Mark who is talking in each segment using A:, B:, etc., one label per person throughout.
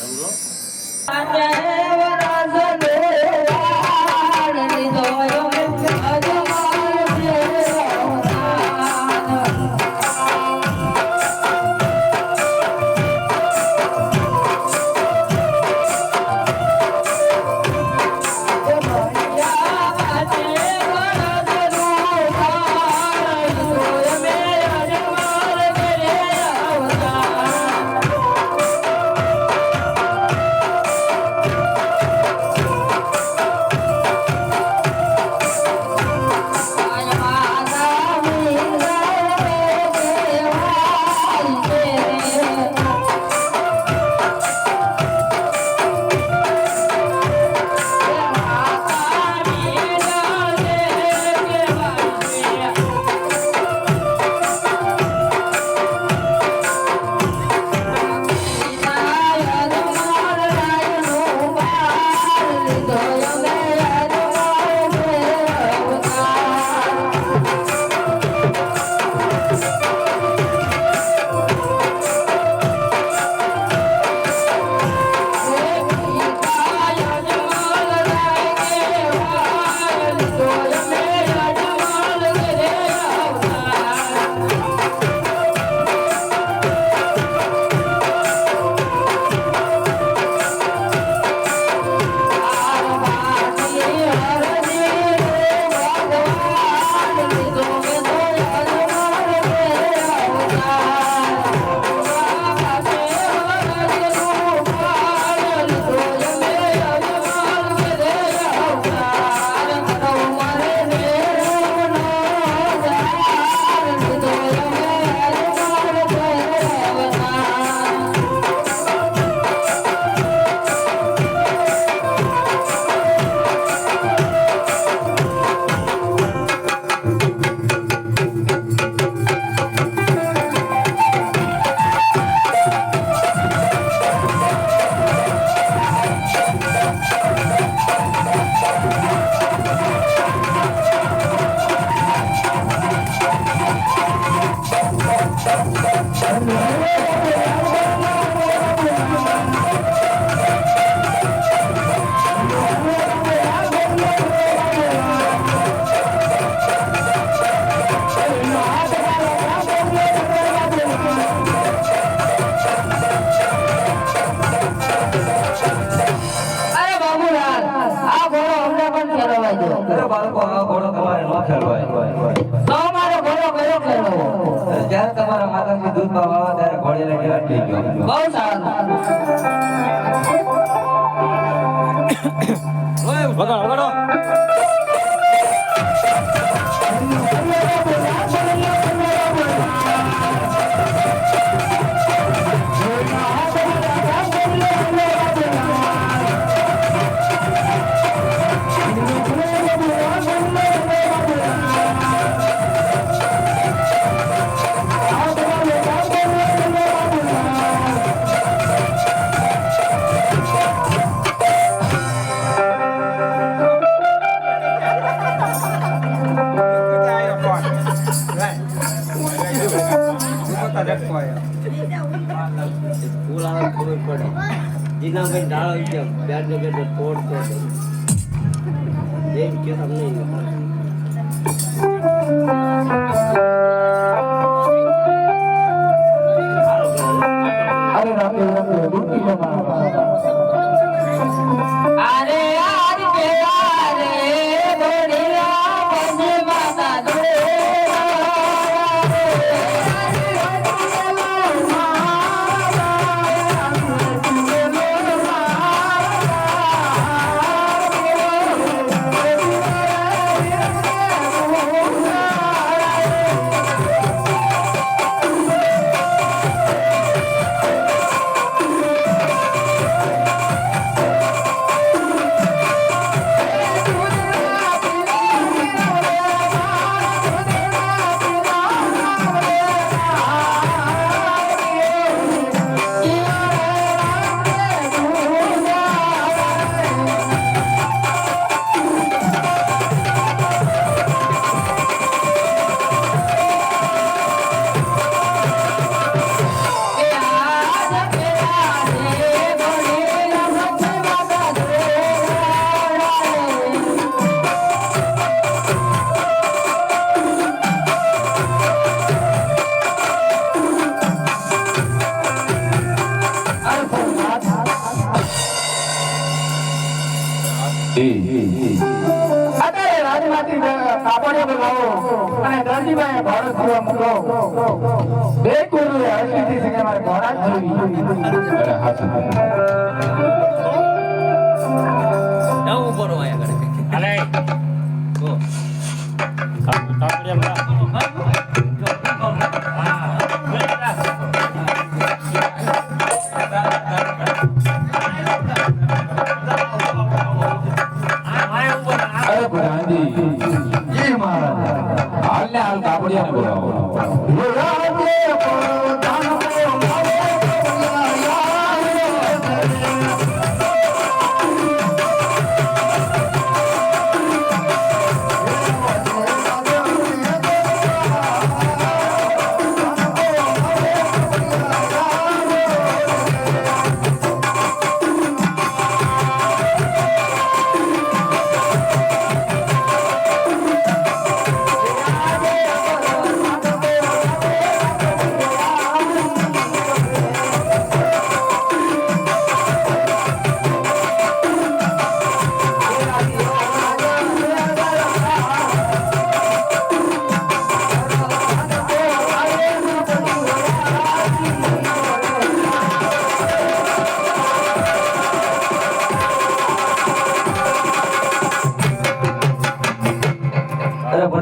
A: Hello.
B: અરે
C: દૂધ આવે ત્યારે ઘોડે લઈને અટકી ગયો.
B: બહુ સારું.
A: વગાડો વગાડો.
D: જીનાભાઈ ડાળો ગયા બેટ જગ્યાએ તોડતો એમ કે તમને બે ગુરુએ હર્ષિથી સિંહે મારે ઘોડા જ જોઈ
E: અરે હા.
F: જાઉં ઉપર હોય આગળ. ઓ.
E: અરે நல்ல ஆளுக்கு அப்படியே
C: போகிறோம்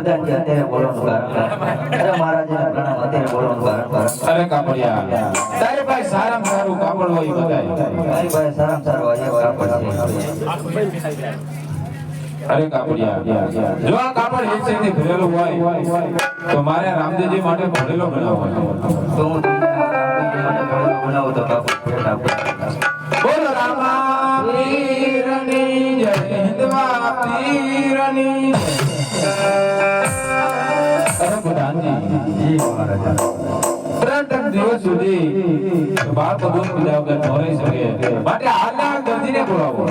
C: પ્રધાનજી અત્યારે બોલવાનું કારણ અરે મહારાજને પ્રણામ અત્યારે બોલવાનું કારણ
E: અરે કાપડિયા. તારે પાસે સારામાં સારું કાપડ હોય એ બતાય
C: મારી પાસે સારામાં સારો એક કાપડ છે
E: અરે કાપડિયા. જો આ કાપડ એક સાથે ભરેલું હોય તો મારે રામદેવજી માટે ભરેલો બનાવવો
C: તો હું તમને આ માટે ભરેલો બનાવું તો કાપડ
E: ત્રણ દિવસ સુધી બાળકો દૂધ પીધા વગર ન રહી શકે માટે હાલના દર્દીને બોલાવો.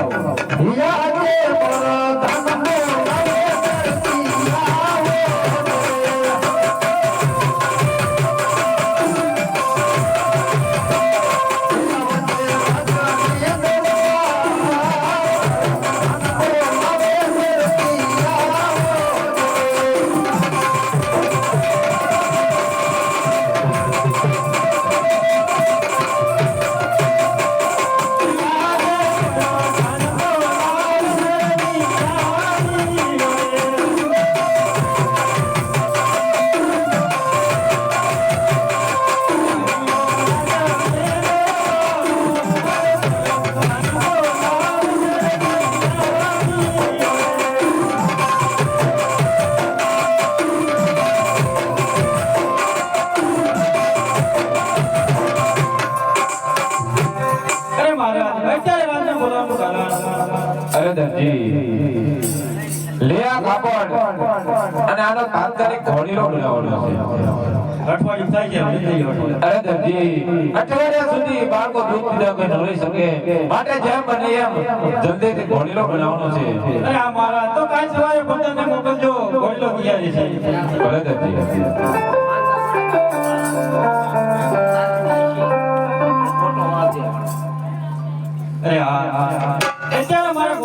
E: અને આનો તાત્કાલિક ઘોડીલો બનાવવાનો છે
G: અઠવાડિયું
E: અરે દર્જી સુધી બાળકો દૂધ પીધા કોઈ નવરી શકે માટે જેમ બને એમ જલ્દીથી ઘોડીલો બનાવવાનો છે
G: અરે આ મારા તો કાલ સવારે બધાને મોકલજો ગોળલો તૈયારી છે
E: ભલે દર્જી
G: અરે હા અત્યારે મારે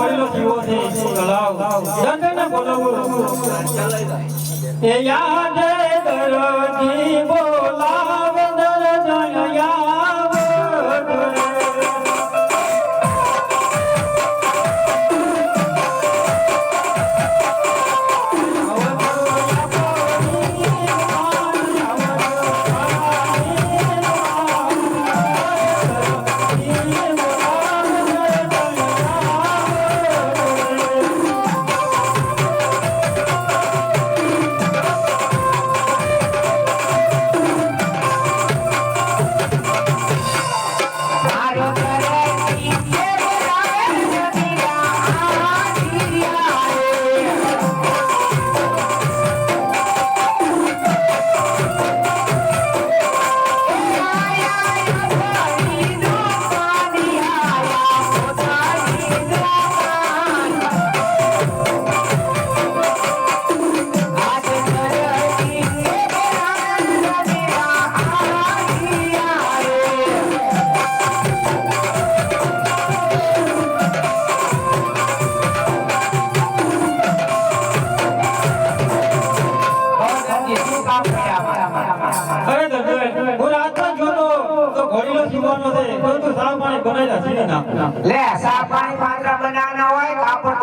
G: સાફ પાણી
B: બનાવી હોય કાપડ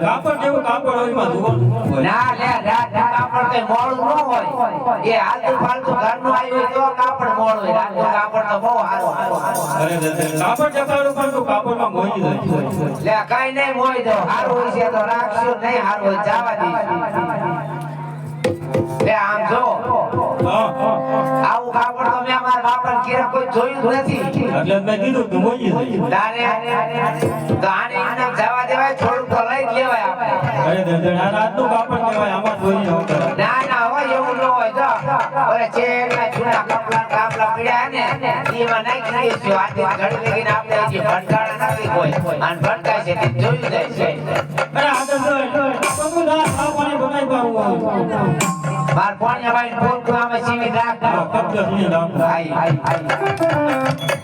G: કાપડ કાપડ
B: હોયમાં કાપડ એ હાલતું ફાલતું ઘરનું કાપડ મોળું કાપડ તો
G: કાપડમાં
B: લે કાઈ નહીં મોઈ સારું હોય છે તો રાખશું નહીં સારું હોય જવા લે આમ જો. આવું કાપડ તમે અમારા બાપા ઘેર કોઈ જોયું જ નથી
G: એટલે જ મેં કીધું તું મોજી
B: તારે તો આને ઇનામ જવા દેવાય થોડું તો લઈ જ લેવાય આપણે
G: અરે આ રાતનું કાપડ કહેવાય આમાં જોઈ ન.
B: ના ના હોય એવું ન હોય જો ઓલે છે ના જૂના કપડા કાપલા પડ્યા ને એમાં નાખી દઈશું આજે ઘડી લગીને આપણે હજી ભટકાણા નથી કોઈ અને ભટકાય છે તે જોયું જાય છે
G: અરે આ દર્શન પગું ના આ પાણી બનાવી પાડું હોય.
B: માર પોણિયા ભાઈ ફોન તું આમાં સીવી રાખ
G: હા, કબજો સીને નાખો.
B: આઈ આઈ આઈ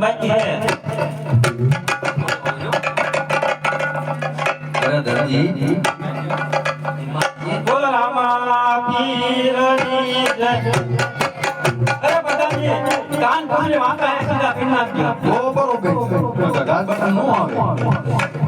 G: તૈયાર છે.
C: દરજી
G: બોલો રામા પીરની જય. અરે પ્રધાનજી, કાન ખોલીને વાંકા બરોબર સીધા પીન
A: નો
E: અરે